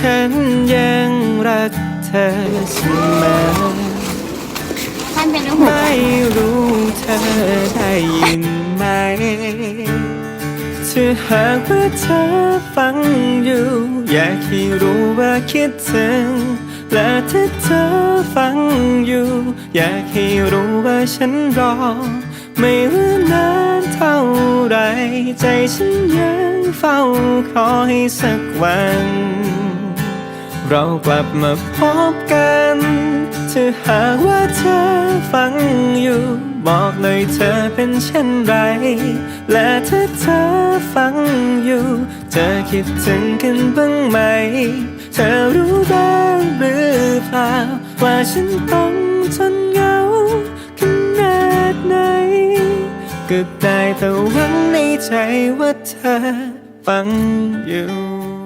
ฉันยังรักเธอเสมอท่านเป็นลูกหัวไม่รู้เธอได้ยินไหมถ้าหากว่าเธอฟังอยู่ อยากให้รู้ว่าคิดถึงและถ้าเธอฟังอยู่ อยากให้รู้ว่าฉันรอ ไม่ว่านานเท่าไร ใจฉันยังเฝ้าคอยให้สักวัน เรากลับมาพบกันถ้าหากว่าเธอฟังอยู่ บอกเลยเธอเป็นเช่นไร และถ้าเธอฟังอยู่ เธอคิดถึงกันบ้างไหม เธอรู้บ้างหรือเปล่า ว่าฉันต้องทนเหงาขนาดไหนก็ได้แต่หวังในใจว่าเธอฟังอยู่